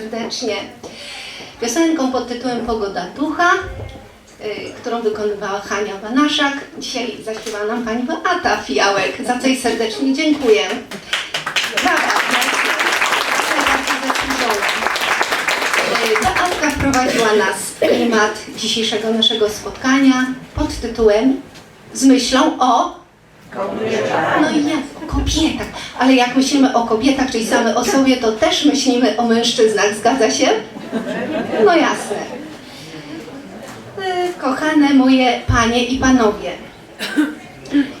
serdecznie. Piosenką pod tytułem Pogoda Ducha, y, którą wykonywała Hania Banaszak. Dzisiaj zaśpiewa nam Pani Beata Fiałek, za co jej serdecznie dziękuję. Brawa! Beatka wprowadziła nas w klimat dzisiejszego naszego spotkania pod tytułem Z myślą o no i o kobietach. Ale jak myślimy o kobietach, czyli same o sobie, to też myślimy o mężczyznach, zgadza się? No jasne. E, Kochane moje panie i panowie,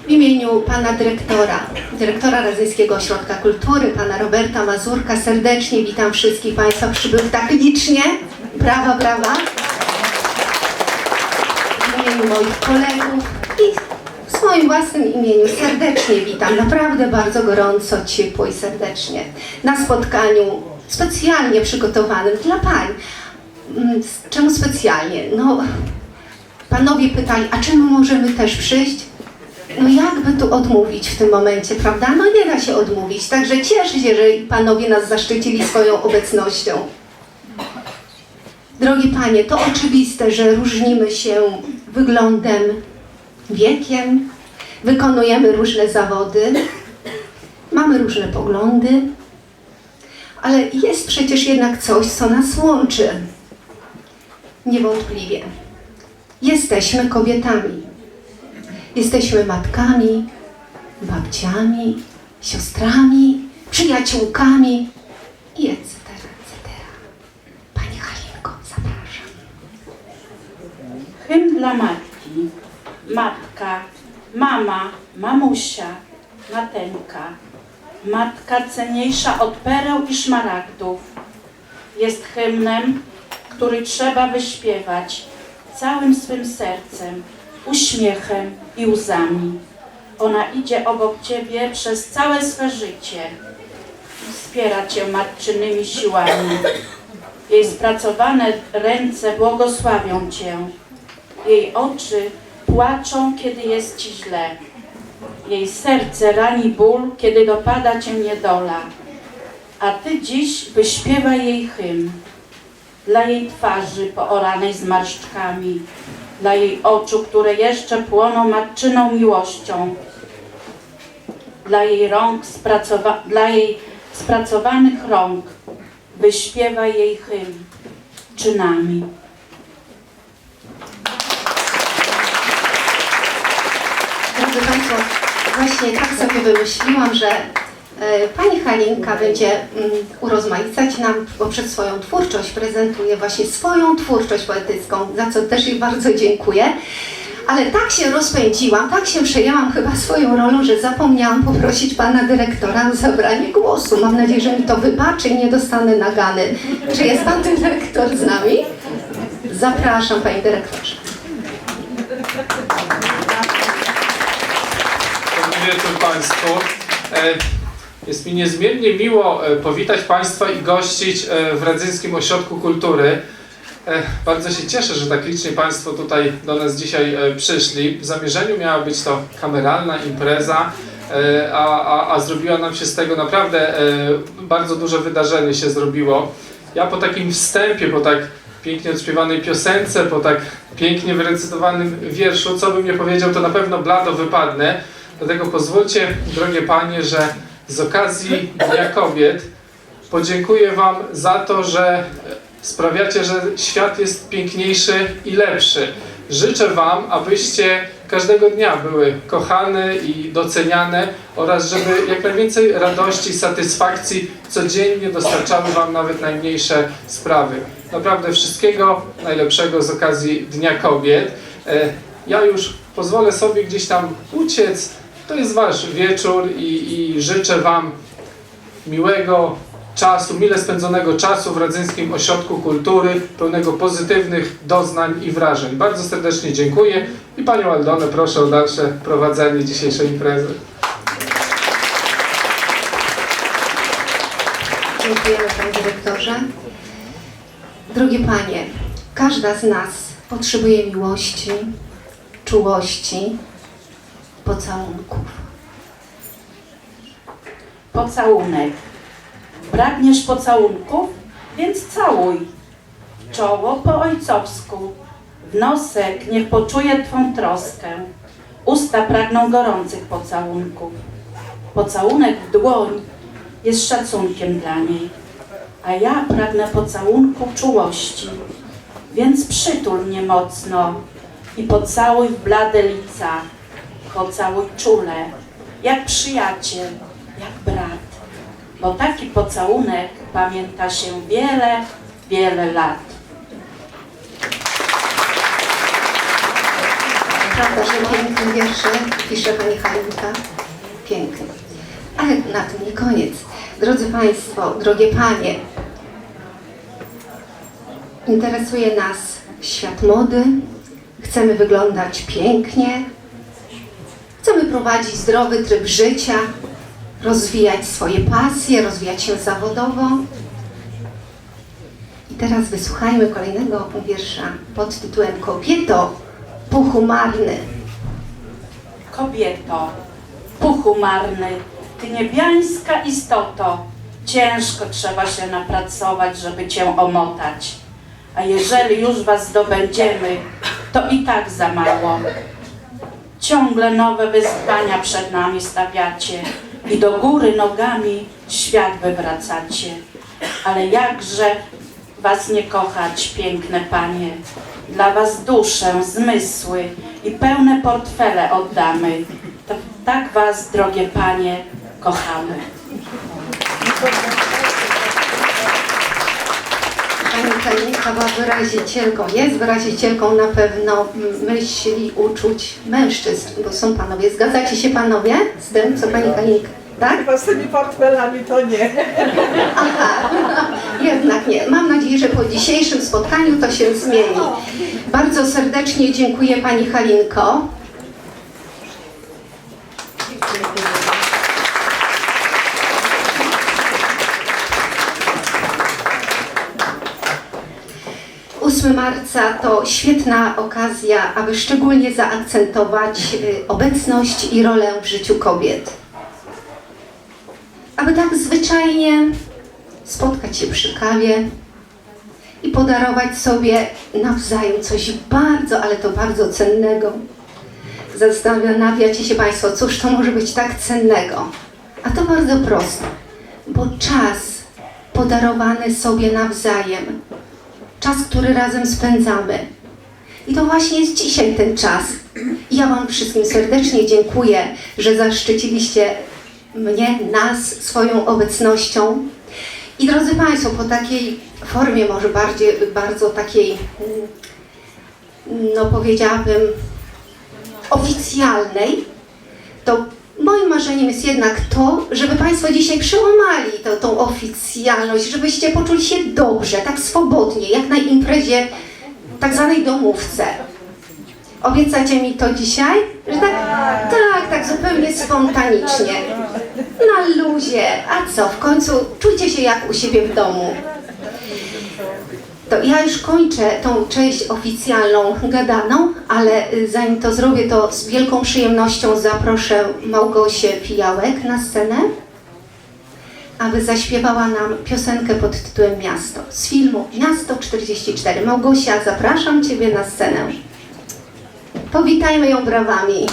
w imieniu pana dyrektora, dyrektora Radzyńskiego Ośrodka Kultury, pana Roberta Mazurka, serdecznie witam wszystkich państwa przybyłych tak licznie. Brawa, brawa. W imieniu moich kolegów w swoim własnym imieniu serdecznie witam, naprawdę bardzo gorąco, ciepło i serdecznie na spotkaniu specjalnie przygotowanym dla pań. Mm, Czemu specjalnie? No, panowie pytali, a czy my możemy też przyjść? No jakby tu odmówić w tym momencie, prawda? No nie da się odmówić, także cieszę się, że panowie nas zaszczycili swoją obecnością. Drogie panie, to oczywiste, że różnimy się wyglądem, wiekiem, wykonujemy różne zawody, mamy różne poglądy, ale jest przecież jednak coś, co nas łączy. Niewątpliwie. Jesteśmy kobietami. Jesteśmy matkami, babciami, siostrami, przyjaciółkami i etc. etc. Pani Halinko, zapraszam. Hymn dla matki. Matka, mama, mamusia, mateńka. Matka cenniejsza od pereł i szmaragdów. Jest hymnem, który trzeba wyśpiewać całym swym sercem, uśmiechem i łzami. Ona idzie obok Ciebie przez całe swe życie. Wspiera Cię matczynymi siłami. Jej spracowane ręce błogosławią Cię. Jej oczy płaczą, kiedy jest Ci źle. Jej serce rani ból, kiedy dopada Cię niedola. A Ty dziś wyśpiewaj jej hymn. Dla jej twarzy pooranej zmarszczkami, dla jej oczu, które jeszcze płoną matczyną miłością, dla jej rąk, spracowa- dla jej spracowanych rąk, wyśpiewaj jej hymn czynami. Drodzy Właśnie tak sobie wymyśliłam, że e, Pani Halinka będzie mm, urozmaicać nam poprzez swoją twórczość, prezentuje właśnie swoją twórczość poetycką, za co też jej bardzo dziękuję. Ale tak się rozpędziłam, tak się przejęłam chyba swoją rolą, że zapomniałam poprosić Pana Dyrektora o zabranie głosu. Mam nadzieję, że mi to wybaczy i nie dostanę nagany. Czy jest Pan Dyrektor z nami? Zapraszam Panie Dyrektorze. Dobry wieczór Państwu. E, Jest mi niezmiernie miło e, powitać Państwa i gościć e, w Radzyńskim Ośrodku Kultury. Bardzo się cieszę, że tak licznie Państwo tutaj do nas dzisiaj przyszli. W zamierzeniu miała być to kameralna impreza, a, a, a zrobiła nam się z tego naprawdę bardzo duże wydarzenie się zrobiło. Ja po takim wstępie, po tak pięknie odśpiewanej piosence, po tak pięknie wyrecytowanym wierszu, co bym nie powiedział, to na pewno blado wypadnę. Dlatego pozwólcie, drogie panie, że z okazji Dnia Kobiet podziękuję wam za to, że sprawiacie, że świat jest piękniejszy i lepszy. Życzę wam, abyście każdego dnia były kochane i doceniane oraz żeby jak najwięcej radości, satysfakcji codziennie dostarczały wam nawet najmniejsze sprawy. Naprawdę wszystkiego najlepszego z okazji Dnia Kobiet. E, Ja już pozwolę sobie gdzieś tam uciec. To jest wasz wieczór i, i życzę wam miłego czasu, mile spędzonego czasu w Radzyńskim Ośrodku Kultury, pełnego pozytywnych doznań i wrażeń. Bardzo serdecznie dziękuję i Panią Aldonę proszę o dalsze prowadzenie dzisiejszej imprezy. Dziękujemy Panie Dyrektorze. Drogie Panie, każda z nas potrzebuje miłości, czułości, pocałunków. pocałunek. Pragniesz pocałunków? Więc całuj. Czoło po ojcowsku. W nosek niech poczuje Twą troskę. Usta pragną gorących pocałunków. Pocałunek w dłoń jest szacunkiem dla niej. A ja pragnę pocałunku czułości. Więc przytul mnie mocno i pocałuj w blade lica. Pocałuj czule, jak przyjaciel, jak brat. Bo taki pocałunek pamięta się wiele, wiele lat. Prawda, że piękne wiersze pisze Pani Halinka? Piękne. Ale na tym nie koniec. Drodzy Państwo, drogie Panie, interesuje nas świat mody, chcemy wyglądać pięknie, chcemy prowadzić zdrowy tryb życia, rozwijać swoje pasje, rozwijać się zawodowo. I teraz wysłuchajmy kolejnego wiersza pod tytułem Kobieto, puchu marny. Kobieto, puchu marny, ty niebiańska istoto, ciężko trzeba się napracować, żeby cię omotać. A jeżeli już was zdobędziemy, to i tak za mało. Ciągle nowe wyzwania przed nami stawiacie i do góry nogami świat wywracacie. Ale jakże was nie kochać, piękne panie. Dla was duszę, zmysły i pełne portfele oddamy. Tak was, drogie panie, kochamy. Pani Kalinka była wyrazicielką, jest wyrazicielką na pewno myśli, uczuć mężczyzn, bo są panowie. Zgadzacie się panowie z tym, co pani Kalinka? Tak? Chyba z tymi portfelami to nie. Aha, jednak nie. Mam nadzieję, że po dzisiejszym spotkaniu to się zmieni. Bardzo serdecznie dziękuję pani Halinko. Ósmy marca to świetna okazja, aby szczególnie zaakcentować y, obecność i rolę w życiu kobiet. Aby tak zwyczajnie spotkać się przy kawie i podarować sobie nawzajem coś bardzo, ale to bardzo cennego. Zastanawiacie się Państwo, cóż to może być tak cennego? A to bardzo proste, bo czas podarowany sobie nawzajem, czas, który razem spędzamy. I to właśnie jest dzisiaj ten czas. I ja Wam wszystkim serdecznie dziękuję, że zaszczyciliście mnie, nas swoją obecnością. I drodzy Państwo, po takiej formie może bardziej, bardzo takiej, mm, no powiedziałabym, oficjalnej, to moim marzeniem jest jednak to, żeby Państwo dzisiaj przełamali to, tą oficjalność, żebyście poczuli się dobrze, tak swobodnie, jak na imprezie tak zwanej domówce. Obiecacie mi to dzisiaj? Że tak, tak, tak zupełnie spontanicznie. Na luzie. A co, w końcu czujcie się jak u siebie w domu. To ja już kończę tą część oficjalną gadaną, ale y, zanim to zrobię, to z wielką przyjemnością zaproszę Małgosię Pijałek na scenę, aby zaśpiewała nam piosenkę pod tytułem Miasto z filmu Miasto 44. Małgosia, zapraszam Ciebie na scenę. Powitajmy ją brawami.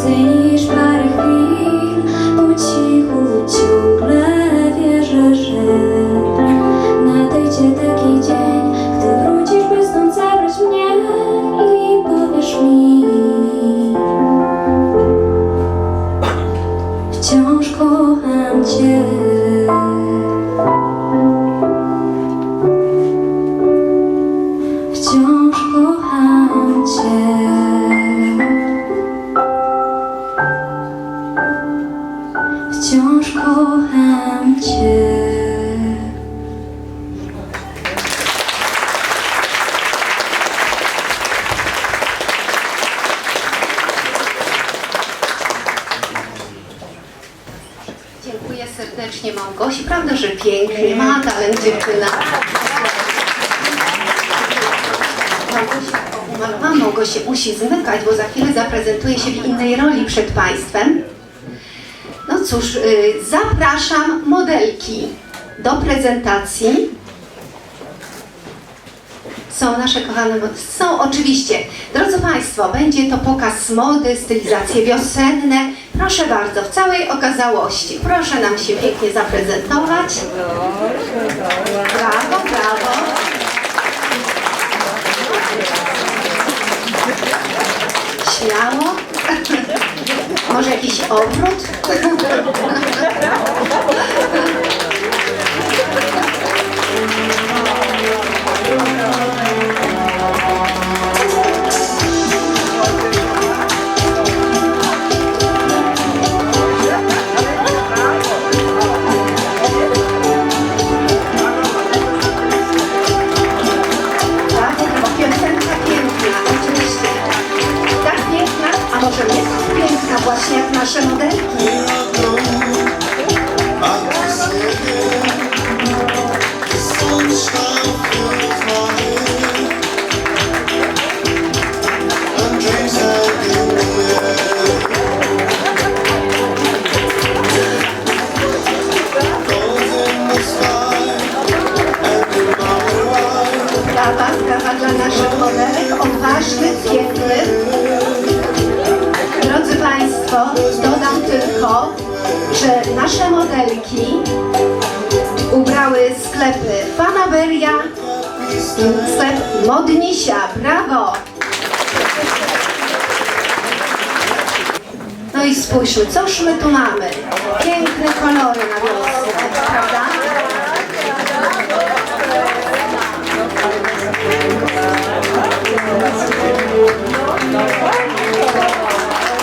сонце ніж пари хвіль потіху лечу. Prawda, że pięknie, ma talent dziewczyna. Małgosia Małgosia musi zmykać, bo za chwilę zaprezentuje się w innej roli przed Państwem. No cóż, y, zapraszam modelki do prezentacji. Są nasze kochane mody. Są oczywiście. Drodzy Państwo, będzie to pokaz mody, stylizacje wiosenne. Proszę bardzo, w całej okazałości. Proszę nam się pięknie zaprezentować. Brawo, brawo. Śmiało. Może jakiś obrót? Brawo, Państwo, dodam tylko, że nasze modelki ubrały sklepy Fanaberia sklep Modnisia. Brawo! No i spójrzmy, coż my tu mamy? Piękne kolory na wiosnę, prawda?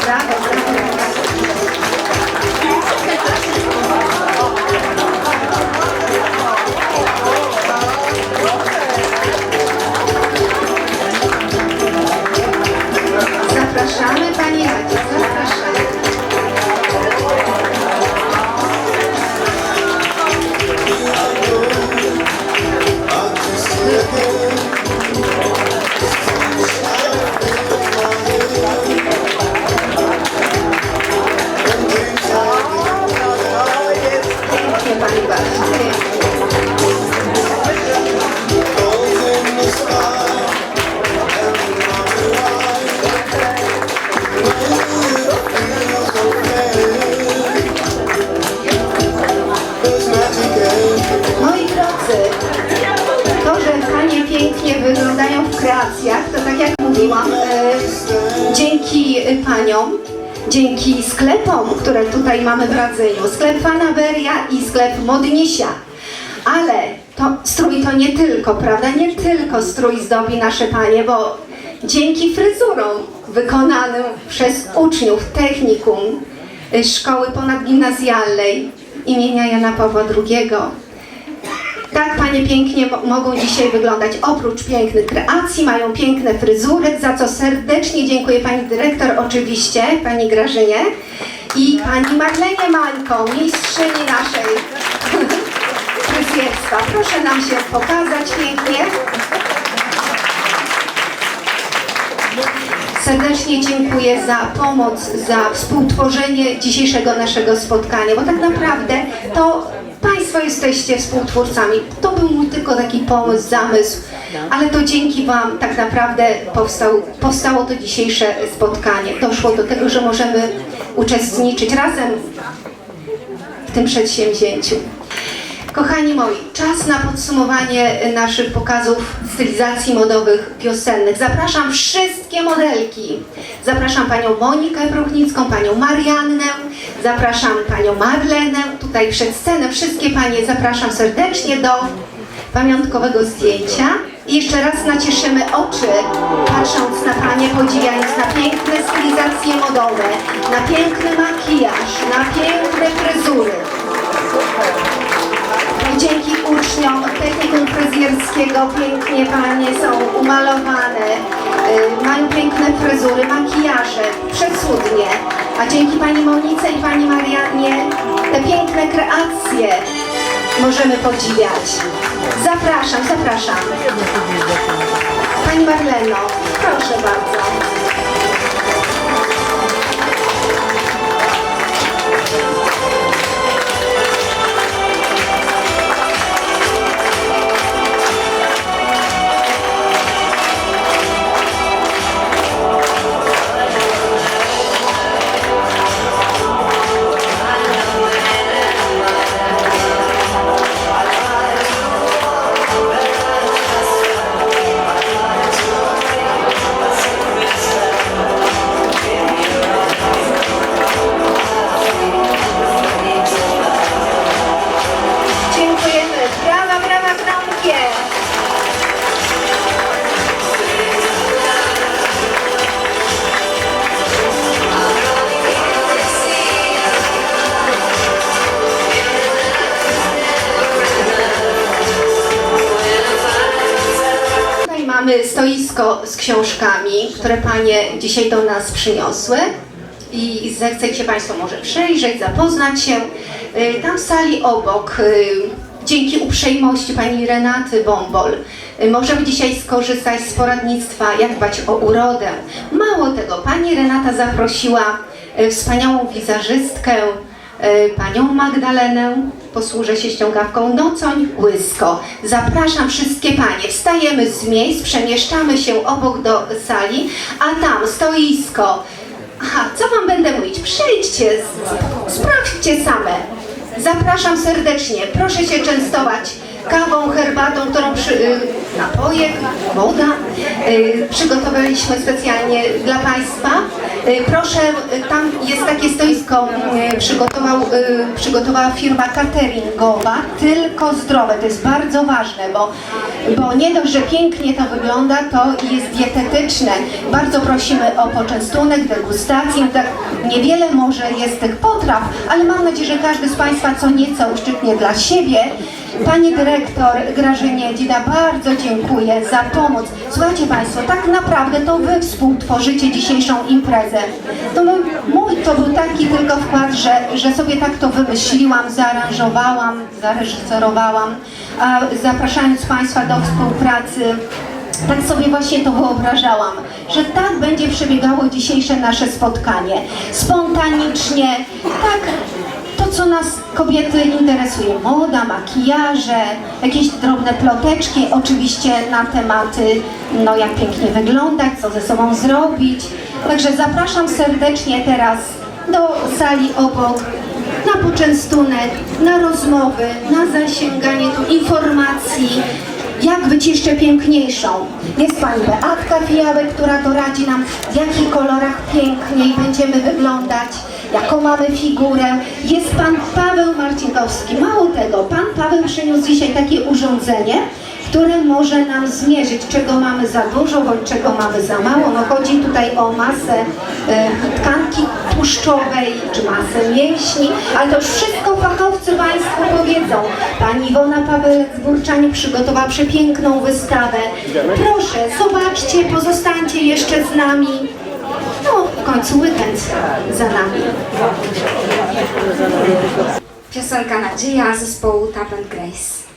Brawo. Tylko, prawda? Nie tylko strój zdobi nasze Panie, bo dzięki fryzurom wykonanym przez uczniów technikum y, szkoły ponadgimnazjalnej imienia Jana Pawła II tak panie pięknie mo- mogą dzisiaj wyglądać. Oprócz pięknych kreacji mają piękne fryzury, za co serdecznie dziękuję pani dyrektor oczywiście, pani Grażynie i pani Marlenie Mańko, mistrzyni naszej Proszę nam się pokazać pięknie. Serdecznie dziękuję za pomoc, za współtworzenie dzisiejszego naszego spotkania, bo tak naprawdę to Państwo jesteście współtwórcami. To był mój tylko taki pomysł, zamysł, ale to dzięki Wam tak naprawdę powstał, powstało to dzisiejsze spotkanie. Doszło do tego, że możemy uczestniczyć razem w tym przedsięwzięciu. Kochani moi, czas na podsumowanie naszych pokazów stylizacji modowych wiosennych. Zapraszam wszystkie modelki. Zapraszam panią Monikę Bruchnicką, panią Mariannę, Zapraszam panią Marlenę, tutaj przed scenę. Wszystkie panie zapraszam serdecznie do pamiątkowego zdjęcia. I jeszcze raz nacieszymy oczy, patrząc na panie, podziwiając na piękne stylizacje modowe, na piękny makijaż, na piękne fryzury. Dzięki uczniom technikum fryzjerskiego pięknie panie są umalowane, y, mają piękne fryzury, makijaże, przecudnie. A dzięki pani Monice i pani Mariannie te piękne kreacje możemy podziwiać. Zapraszam, zapraszam. Pani Marleno, proszę bardzo. Z książkami, które Panie dzisiaj do nas przyniosły. I zechcecie Państwo może przyjrzeć, zapoznać się. Y, Tam w sali obok, y, dzięki uprzejmości Pani Renaty Bombol, y, możemy dzisiaj skorzystać z poradnictwa, jak dbać o urodę. Mało tego, Pani Renata zaprosiła wspaniałą wizerzystkę, y, Panią Magdalenę, posłużę się ściągawką Nocoń Łysko. Zapraszam wszystkie Panie, wstajemy z miejsc, przemieszczamy się obok do sali, a tam stoisko, Aha, co wam będę mówić? Przyjdźcie, z- sprawdźcie same. Zapraszam serdecznie. Proszę się częstować kawą, herbatą, którą przy, y, napojek, woda y, przygotowaliśmy specjalnie dla Państwa. Y, proszę, tam jest takie stoisko, przygotował, przygotowała firma cateringowa, tylko zdrowe. To jest bardzo ważne, bo, bo nie dość, że pięknie to wygląda, to jest dietetyczne. Bardzo prosimy o poczęstunek, degustację. Tak niewiele może jest tych potraw, ale mam nadzieję, że każdy z Państwa co nieco uszczypnie dla siebie. Pani dyrektor Grażynie Dzida, bardzo dziękuję za pomoc. Słuchajcie Państwo, tak naprawdę to Wy współtworzycie dzisiejszą imprezę. To mój, mój to był taki tylko wkład, że, że sobie tak to wymyśliłam, zaaranżowałam, zareżyserowałam, zapraszając Państwa do współpracy tak sobie właśnie to wyobrażałam, że tak będzie przebiegało dzisiejsze nasze spotkanie. Spontanicznie, tak co nas kobiety interesuje, moda, makijaże, jakieś drobne ploteczki, oczywiście na tematy, no jak pięknie wyglądać, co ze sobą zrobić. Także zapraszam serdecznie teraz do sali obok na poczęstunek, na rozmowy, na zasięganie tu informacji, jak być jeszcze piękniejszą. Jest Pani Beatka Fijałek, która doradzi nam, w jakich kolorach piękniej będziemy wyglądać, jaką mamy figurę. Jest Pan Paweł Marcinkowski. Mało tego, Pan Paweł przyniósł dzisiaj takie urządzenie, które może nam zmierzyć, czego mamy za dużo, bądź czego mamy za mało. No chodzi tutaj o masę e, tkanki tłuszczowej, czy masę mięśni, ale to już wszystko fachowcy Państwu powiedzą. Pani Iwona Pawelec z Burczanie przygotowała przepiękną wystawę. Proszę, zobaczcie, pozostańcie jeszcze z nami. Końcu weekend za nami. Piosenka Nadzieja zespołu Tap and Grace.